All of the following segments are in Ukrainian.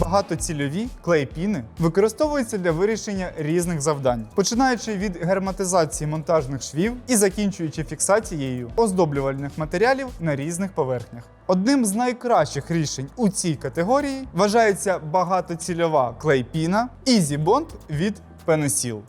багатоцільові клей-піни використовуються для вирішення різних завдань, починаючи від герметизації монтажних швів і закінчуючи фіксацією оздоблювальних матеріалів на різних поверхнях. Одним з найкращих рішень у цій категорії вважається багатоцільова клей-піна Easy Bond від Penicil.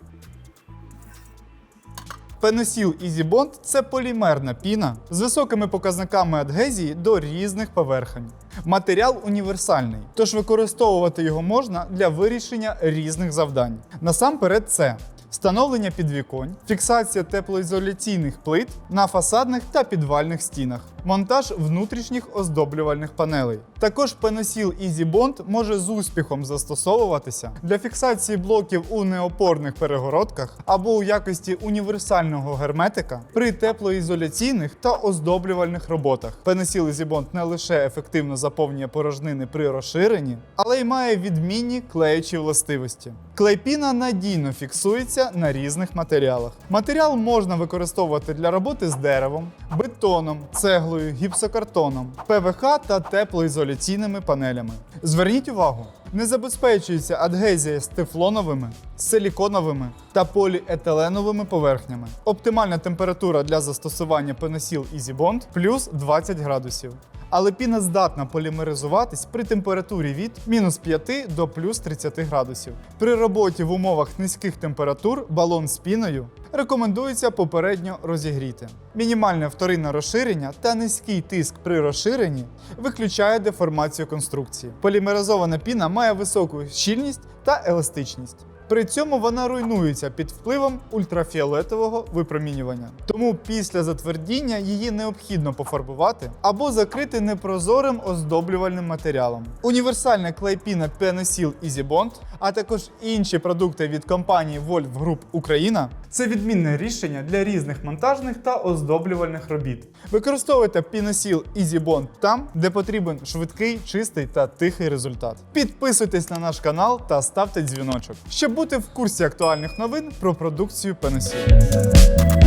Пеносіл Ізібонд – це полімерна піна з високими показниками адгезії до різних поверхень. Матеріал універсальний, тож використовувати його можна для вирішення різних завдань. Насамперед, це встановлення підвіконь, фіксація теплоізоляційних плит на фасадних та підвальних стінах, монтаж внутрішніх оздоблювальних панелей. Також пеносіл Easy Bond може з успіхом застосовуватися для фіксації блоків у неопорних перегородках або у якості універсального герметика при теплоізоляційних та оздоблювальних роботах. Пеносіл Easy Bond не лише ефективно заповнює порожнини при розширенні, але й має відмінні клеючі властивості. Клейпіна надійно фіксується на різних матеріалах. Матеріал можна використовувати для роботи з деревом, бетоном, цеглою, гіпсокартоном, ПВХ та теплоізоляційними панелями. Зверніть увагу, не забезпечується адгезія з тефлоновими, силіконовими та поліетиленовими поверхнями. Оптимальна температура для застосування пеносіл Ізібонд плюс 20 градусів. Але піна здатна полімеризуватись при температурі від мінус 5 до плюс 30 градусів. При роботі в умовах низьких температур балон з піною рекомендується попередньо розігріти. Мінімальне вторинне розширення та низький тиск при розширенні виключає деформацію конструкції. Полімеризована піна має високу щільність та еластичність. При цьому вона руйнується під впливом ультрафіолетового випромінювання. Тому після затвердіння її необхідно пофарбувати або закрити непрозорим оздоблювальним матеріалом. Універсальна клейпіна Penicil Easy Bond, а також інші продукти від компанії Wolf Group Україна це відмінне рішення для різних монтажних та оздоблювальних робіт. Використовуйте Penicil Easy Bond там, де потрібен швидкий, чистий та тихий результат. Підписуйтесь на наш канал та ставте дзвіночок, щоб бути в курсі актуальних новин про продукцію Penicil.